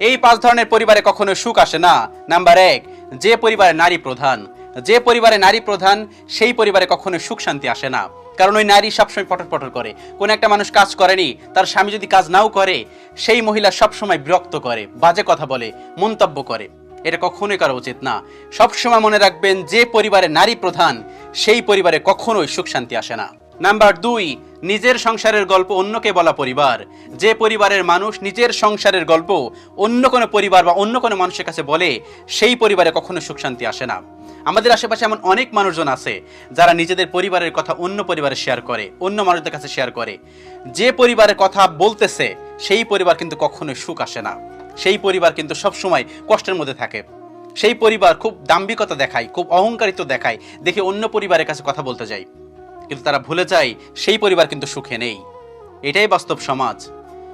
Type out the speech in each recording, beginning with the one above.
এই পাঁচ ধরনের পরিবারে কখনো সুখ আসে না। নাম্বার এক, যে পরিবারে নারী প্রধান। যে পরিবারে নারী প্রধান, সেই পরিবারে কখনো সুখ শান্তি আসে না। কারণ ওই নারী সবসময় পটর পটর করে। কোন একটা মানুষ কাজ করেনি, তার স্বামী যদি কাজ নাও করে, সেই মহিলা সবসময় বিরক্ত করে, বাজে কথা বলে, মন্তব্য করে। এটা কখনোই করা উচিত না। সবসময় মনে রাখবেন, যে পরিবারে নারী প্রধান, সেই পরিবারে কখনোই সুখ শান্তি আসে না। নাম্বার দুই, নিজের সংসারের গল্প অন্যকে বলা পরিবার। যে পরিবারের মানুষ নিজের সংসারের গল্প অন্য কোনো পরিবার বা অন্য কোনো মানুষের কাছে বলে, সেই পরিবারে কখনো সুখ শান্তি আসে না। আমাদের আশেপাশে এমন অনেক মানুষজন আছে, যারা নিজেদের পরিবারের কথা অন্য পরিবারে শেয়ার করে, অন্য মানুষদের কাছে শেয়ার করে। যে পরিবারের কথা বলতেছে, সেই পরিবার কিন্তু কখনোই সুখ আসে না। সেই পরিবার কিন্তু সবসময় কষ্টের মধ্যে থাকে। সেই পরিবার খুব দাম্ভিকতা দেখায়, খুব অহংকারিত দেখায়, দেখে অন্য পরিবারের কাছে কথা বলতে যায়। কিন্তু তারা ভুলে যায় সেই পরিবার কিন্তু সুখে নেই। এটাই বাস্তব সমাজ।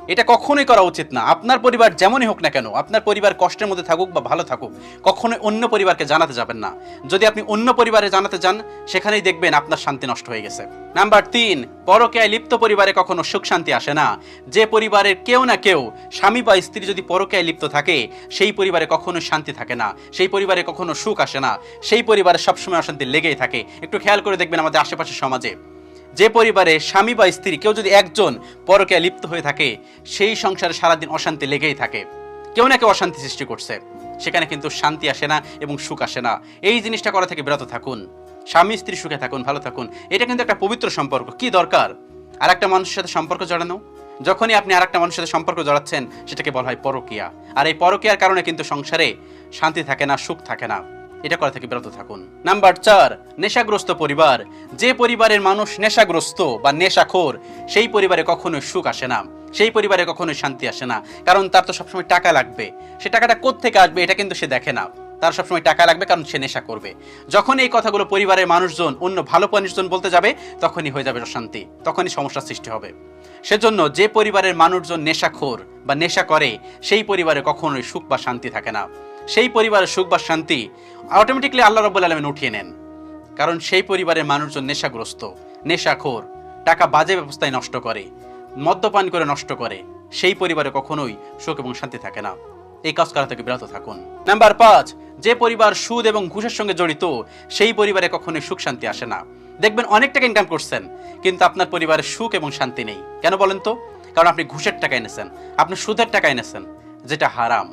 এটা কখনোই করা উচিত না। আপনার পরিবার যেমনই হোক না কেন, আপনার পরিবার কষ্টের মধ্যে থাকুক বা ভালো থাকুক, কখনোই অন্য পরিবারকে জানাতে যাবেন না। যদি আপনি অন্য পরিবারে জানাতে যান, সেখানেই দেখবেন আপনার শান্তি নষ্ট হয়ে গেছে। নাম্বার তিন পরকেয়ায় লিপ্ত পরিবারে কখনো সুখ শান্তি আসে না। যে পরিবারের কেউ না কেউ, স্বামী বা স্ত্রী যদি পরকেয়ায় লিপ্ত থাকে, সেই পরিবারে কখনো শান্তি থাকে না। সেই পরিবারে কখনো সুখ আসে না। সেই পরিবারে সবসময় অশান্তি লেগেই থাকে। একটু খেয়াল করে দেখবেন আমাদের আশেপাশের সমাজে। যে পরিবারে স্বামী বা স্ত্রী, কেউ যদি একজন পরকে লিপ্ত হয়ে থাকে, সেই সংসারে সারাদিন অশান্তি লেগেই থাকে। কেউ না কেউ অশান্তি সৃষ্টি করছে। সেখানে কিন্তু শান্তি আসে না এবং সুখ আসে না। এই জিনিসটা করা থেকে বিরত থাকুন। স্বামী, স্ত্রী সুখে থাকুন, ভালো থাকুন। এটা কিন্তু একটা পবিত্র সম্পর্ক। কি দরকার? আর একটা মানুষের সাথে সম্পর্ক জড়ানো? যখনই আপনি আর একটা মানুষের সাথে সম্পর্ক জড়াচ্ছেন, সেটাকে বলা হয় পরকিয়া। আর এই পরকিয়ার কারণে কিন্তু সংসারে শান্তি থাকে না, সুখ থাকে না। এটা করা থেকে বিরত থাকুন। নাম্বার চার, নেশাগ্রস্ত পরিবার। যে পরিবারের মানুষ নেশাগ্রস্ত বা নেশাখোর, সেই পরিবারে কখনো সুখ আসে না। সেই পরিবারে কখনো শান্তি আসে না। কারণ তার তো সবসময় টাকা লাগবে। সে টাকাটা কোত্থেকে আসবে এটা কিন্তু সে দেখে না। তার সবসময় টাকা লাগবে কারণ সে নেশা করবে। যখন এই কথাগুলো পরিবারের মানুষজন, অন্য ভালো মানুষজন বলতে যাবে, তখনই হয়ে যাবে অশান্তি। তখনই সমস্যার সৃষ্টি হবে। সেজন্য যে পরিবারের মানুষজন নেশাখোর বা নেশা করে, সেই পরিবারে কখনোই সুখ বা শান্তি থাকে না। সেই পরিবারের সুখ বা শান্তি অটোমেটিকলি আল্লাহ রব্বুল আলমিন উঠিয়ে নেন। কারণ সেই পরিবারের মানুষজন নেশাগ্রস্ত, নেশাখোর, টাকা বাজে ব্যবস্থায় নষ্ট করে, মদ্যপান করে নষ্ট করে। সেই পরিবারে কখনোই সুখ এবং শান্তি থাকে না। এই কাজ করা থেকে বিরত থাকুন। নাম্বার পাঁচ, যে পরিবার সুদ এবং ঘুষের সঙ্গে জড়িত, সেই পরিবারে কখনোই সুখ শান্তি আসে না। দেখবেন অনেক টাকা ইনকাম করছেন, কিন্তু আপনার পরিবারের সুখ এবং শান্তি নেই। কেন বলেন তো? কারণ আপনি ঘুষের টাকা এনেছেন, আপনি সুদের টাকা এনেছেন, যেটা হারাম,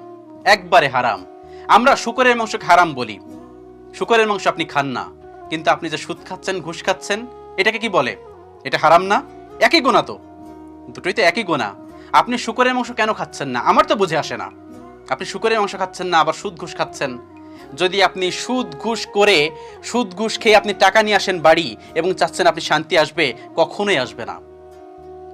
একবারে হারাম। আমরা শুকরের মাংসকে হারাম বলি। শুকরের মাংস আপনি খান না। কিন্তু আপনি যে সুদ খাচ্ছেন, ঘুষ খাচ্ছেন, এটাকে কি বলে? এটা হারাম না? একই গোনা তো। দুটোই তো একই গোনা আপনি শুকরের মাংস কেন খাচ্ছেন না? আমার তো বুঝে আসে না। আপনি শুকরের মাংস খাচ্ছেন না, আবার সুদ ঘুষ খাচ্ছেন। যদি আপনি সুদ ঘুষ করে, সুদ ঘুষ খেয়ে আপনি টাকা নিয়ে আসেন বাড়ি এবং চাচ্ছেন আপনি শান্তি আসবে, কখনোই আসবে না।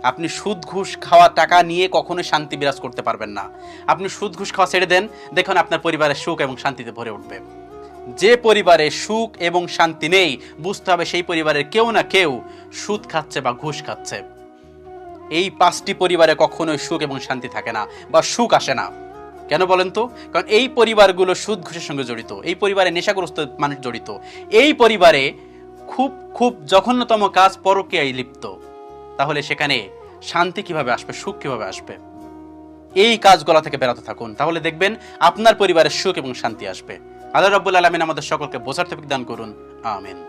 আপনি সুদ ঘুষ খাওয়া টাকা নিয়ে কখনোই শান্তি বিরাজ করতে পারবেন না। আপনি সুদ ঘুষ খাওয়া ছেড়ে দেন, দেখুন আপনার পরিবারের সুখ এবং শান্তিতে ভরে উঠবে। যে পরিবারে সুখ এবং শান্তি নেই, বুঝতে হবে সেই পরিবারের কেউ না কেউ সুদ খাচ্ছে বা ঘুষ খাচ্ছে। এই পাঁচটি পরিবারে কখনোই সুখ এবং শান্তি থাকে না বা সুখ আসে না। কেন বলেন তো? কারণ এই পরিবারগুলো সুদ ঘুষের সঙ্গে জড়িত, এই পরিবারে নেশাগ্রস্ত মানুষ জড়িত। এই পরিবারে খুব খুব জঘন্যতম কাজ পরকীয়ায় লিপ্ত। তাহলে সেখানে শান্তি কীভাবে আসবে, সুখ কীভাবে আসবে? এই কাজগুলো থেকে বেরোতে থাকুন। তাহলে দেখবেন আপনার পরিবারের সুখ এবং শান্তি আসবে। আল্লাহ রাব্বুল আলমিন আমাদের সকলকে বোঝার তৌফিক দান করুন। আমিন।